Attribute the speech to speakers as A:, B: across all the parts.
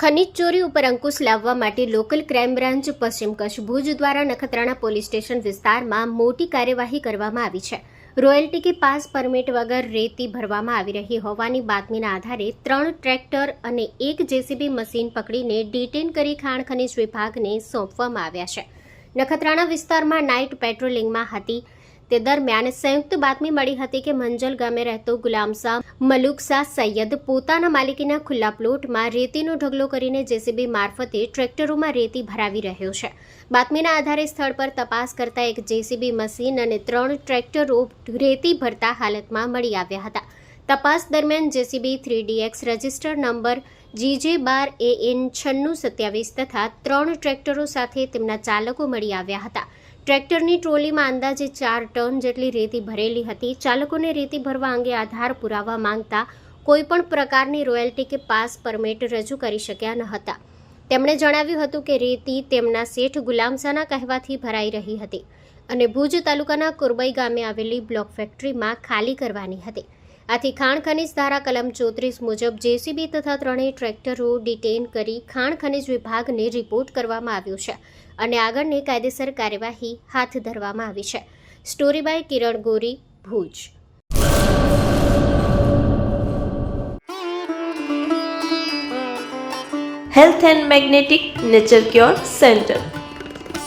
A: ખનીજ ચોરી ઉપર અંકુશ લાવવા માટે લોકલ ક્રાઇમ બ્રાન્ચ, પશ્ચિમ કચ્છ ભુજ દ્વારા નખત્રાણા પોલીસ સ્ટેશન વિસ્તારમાં મોટી કાર્યવાહી કરવામાં આવી છે. રોયલ્ટી કે પાસ પરમિટ વગર રેતી ભરવામાં આવી રહી હોવાની બાતમીના આધારે ત્રણ ટ્રેક્ટર અને એક જેસીબી મશીન પકડીને ડિટેન કરી ખાણ ખનીજ વિભાગને સોંપવામાં આવ્યા છે. નખત્રાણા વિસ્તારમાં નાઇટ પેટ્રોલિંગમાં હતી તે દરમિયાન સંયુક્ત બાતમી મળી હતી કે મંજલ ગામે રહેતો ગુલામશાહ મલુકશાહ સૈયદ પોતાના માલિકીના ખુલ્લા પ્લોટમાં રેતીનો ઢગલો કરીને જેસીબી મારફતે ટ્રેક્ટરોમાં રેતી ભરાવી રહ્યો છે. બાતમીના આધારે સ્થળ પર તપાસ કરતા એક જેસીબી મશીન અને ત્રણ ટ્રેક્ટરો રેતી ભરતા હાલતમાં મળી આવ્યા હતા. તપાસ દરમિયાન JCB three DX register number GJ bar A N છન્નું સત્યાવીસ તથા ત્રણ ટ્રેક્ટરો સાથે તેમના ચાલકો મળી આવ્યા હતા. ટ્રેક્ટરની ટ્રોલીમાં અંદાજે ચાર ટન જેટલી રેતી ભરેલી હતી. ચાલકોને રેતી ભરવા અંગે આધાર પુરાવા માંગતા કોઈપણ પ્રકારની રોયલ્ટી કે પાસ પરમિટ રજૂ કરી શક્યા ન હતા. તેમણે જણાવ્યું હતું કે રેતી તેમના શેઠ ગુલામસાના કહેવાથી ભરાઈ રહી હતી અને ભુજ તાલુકાના કુરબઈ ગામે આવેલી બ્લોક ફેક્ટરીમાં ખાલી કરવાની હતી. આથી ખાણ ખનીજ ધારા કલમ ચોત્રીસ મુજબ જેસીબી તથા ત્રણેય ટ્રેક્ટરો ડિટેન કરી ખાણ ખનીજ વિભાગને રિપોર્ટ કરવામાં આવ્યો છે અને આગળની કાયદેસર કાર્યવાહી હાથ ધરવામાં આવી છે. Story by Kiran Gori, Bhuj.
B: Health and magnetic nature cure centre.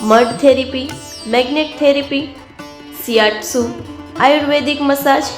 B: Mud therapy, magnet therapy, shiatsu, Ayurvedic massage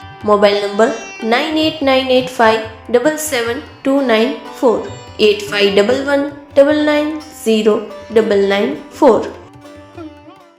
B: Mobile number nine eight nine eight five double seven two nine four, eight five double one double nine zero double nine four.